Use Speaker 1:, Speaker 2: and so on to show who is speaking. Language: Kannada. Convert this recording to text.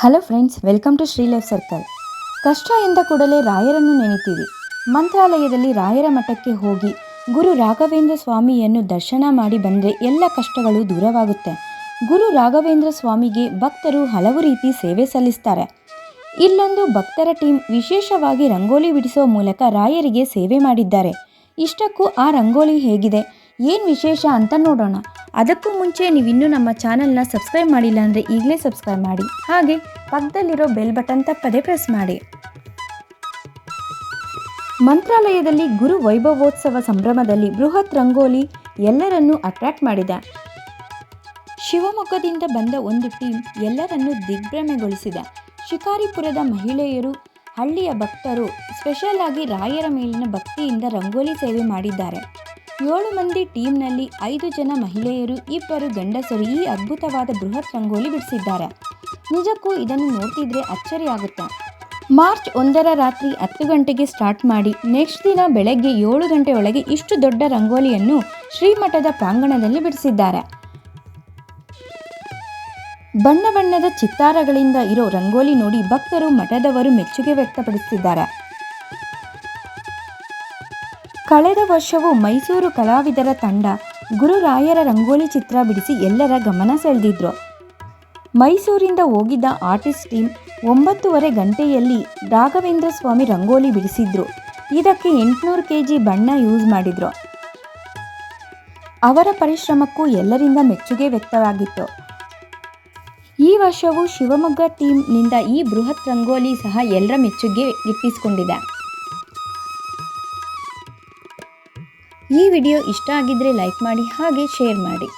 Speaker 1: Hello friends, welcome to Shri life circle. ಕಷ್ಟ ಎಂದ ಕೂಡಲೇ ರಾಯರನ್ನು ನೆನೆತೀವಿ ಮಂತ್ರಾಲಯದಲ್ಲಿ ರಾಯರ ಮಠಕ್ಕೆ ಹೋಗಿ ಗುರು ರಾಘವೇಂದ್ರ ಸ್ವಾಮಿಯನ್ನು ದರ್ಶನ ಮಾಡಿ ಬಂದರೆ ಎಲ್ಲ ಕಷ್ಟಗಳು ದೂರವಾಗುತ್ತೆ. ಗುರು ರಾಘವೇಂದ್ರ ಸ್ವಾಮಿಗೆ ಭಕ್ತರು ಹಲವು ರೀತಿ ಸೇವೆ ಸಲ್ಲಿಸ್ತಾರೆ. ಇಲ್ಲೊಂದು ಭಕ್ತರ ಟೀಮ್ ವಿಶೇಷವಾಗಿ ರಂಗೋಲಿ ಬಿಡಿಸುವ ಮೂಲಕ ರಾಯರಿಗೆ ಸೇವೆ ಮಾಡಿದ್ದಾರೆ. ಇಷ್ಟಕ್ಕೂ ಆ ರಂಗೋಲಿ ಹೇಗಿದೆ? ಏನು ವಿಶೇಷ ಅಂತ ನೋಡೋಣ. ಅದಕ್ಕೂ ಮುಂಚೆ ನೀವಿನ್ನೂ ನಮ್ಮ ಚಾನಲ್ನ ಸಬ್ಸ್ಕ್ರೈಬ್ ಮಾಡಿಲ್ಲ ಅಂದರೆ ಈಗಲೇ ಸಬ್ಸ್ಕ್ರೈಬ್ ಮಾಡಿ. ಹಾಗೆ ಪಕ್ಕದಲ್ಲಿರೋ ಬೆಲ್ ಬಟನ್ ತಪ್ಪದೇ ಪ್ರೆಸ್ ಮಾಡಿ. ಮಂತ್ರಾಲಯದಲ್ಲಿ ಗುರು ವೈಭವೋತ್ಸವ ಸಂಭ್ರಮದಲ್ಲಿ ಬೃಹತ್ ರಂಗೋಲಿ ಎಲ್ಲರನ್ನೂ ಅಟ್ರಾಕ್ಟ್ ಮಾಡಿದೆ. ಶಿವಮೊಗ್ಗದಿಂದ ಬಂದ ಒಂದು ಟೀಮ್ ಎಲ್ಲರನ್ನೂ ದಿಗ್ಭ್ರಮೆಗೊಳಿಸಿದೆ. ಶಿಕಾರಿಪುರದ ಮಹಿಳೆಯರು, ಹಳ್ಳಿಯ ಭಕ್ತರು ಸ್ಪೆಷಲ್ ಆಗಿ ರಾಯರ ಮೇಲಿನ ಭಕ್ತಿಯಿಂದ ರಂಗೋಲಿ ಸೇವೆ ಮಾಡಿದ್ದಾರೆ. ಏಳು ಮಂದಿ ಟೀಮ್ನಲ್ಲಿ ಐದು ಜನ ಮಹಿಳೆಯರು, ಇಬ್ಬರು ಗಂಡಸರು ಈ ಅದ್ಭುತವಾದ ಬೃಹತ್ ರಂಗೋಲಿ ಬಿಡಿಸಿದ್ದಾರೆ. ನಿಜಕ್ಕೂ ಇದನ್ನು ನೋಡ್ತಿದ್ರೆ ಅಚ್ಚರಿಯಾಗುತ್ತೆ ಮಾರ್ಚ್ ಒಂದರ ರಾತ್ರಿ ಹತ್ತು ಗಂಟೆಗೆ ಸ್ಟಾರ್ಟ್ ಮಾಡಿ ನೆಕ್ಸ್ಟ್ ದಿನ ಬೆಳಗ್ಗೆ ಏಳು ಗಂಟೆ ಒಳಗೆ ಇಷ್ಟು ದೊಡ್ಡ ರಂಗೋಲಿಯನ್ನು ಶ್ರೀಮಠದ ಪ್ರಾಂಗಣದಲ್ಲಿ ಬಿಡಿಸಿದ್ದಾರೆ. ಬಣ್ಣ ಬಣ್ಣದ ಚಿತ್ತಾರಗಳಿಂದ ಇರೋ ರಂಗೋಲಿ ನೋಡಿ ಭಕ್ತರು ಮಠದವರು ಮೆಚ್ಚುಗೆ ವ್ಯಕ್ತಪಡಿಸಿದ್ದಾರೆ. ಕಳೆದ ವರ್ಷವೂ ಮೈಸೂರು ಕಲಾವಿದರ ತಂಡ ಗುರುರಾಯರ ರಂಗೋಲಿ ಚಿತ್ರ ಬಿಡಿಸಿ ಎಲ್ಲರ ಗಮನ ಸೆಳೆದಿದ್ರು. ಮೈಸೂರಿಂದ ಹೋಗಿದ್ದ ಆರ್ಟಿಸ್ಟ್ ಟೀಮ್ ಒಂಬತ್ತೂವರೆ ಗಂಟೆಯಲ್ಲಿ ರಾಘವೇಂದ್ರ ಸ್ವಾಮಿ ರಂಗೋಲಿ ಬಿಡಿಸಿದ್ರು. ಇದಕ್ಕೆ ಎಂಟುನೂರು ಕೆ ಜಿ ಬಣ್ಣ ಯೂಸ್ ಮಾಡಿದ್ರು. ಅವರ ಪರಿಶ್ರಮಕ್ಕೂ ಎಲ್ಲರಿಂದ ಮೆಚ್ಚುಗೆ ವ್ಯಕ್ತವಾಗಿತ್ತು. ಈ ವರ್ಷವೂ ಶಿವಮೊಗ್ಗ ಟೀಮ್ನಿಂದ ಈ ಬೃಹತ್ ರಂಗೋಲಿ ಸಹ ಎಲ್ಲರ ಮೆಚ್ಚುಗೆ ಗಿಟ್ಟಿಸಿಕೊಂಡಿದೆ ಈ ವಿಡಿಯೋ ಇಷ್ಟ ಆಗಿದ್ರೆ ಲೈಕ್ ಮಾಡಿ ಹಾಗೆ ಶೇರ್ ಮಾಡಿ.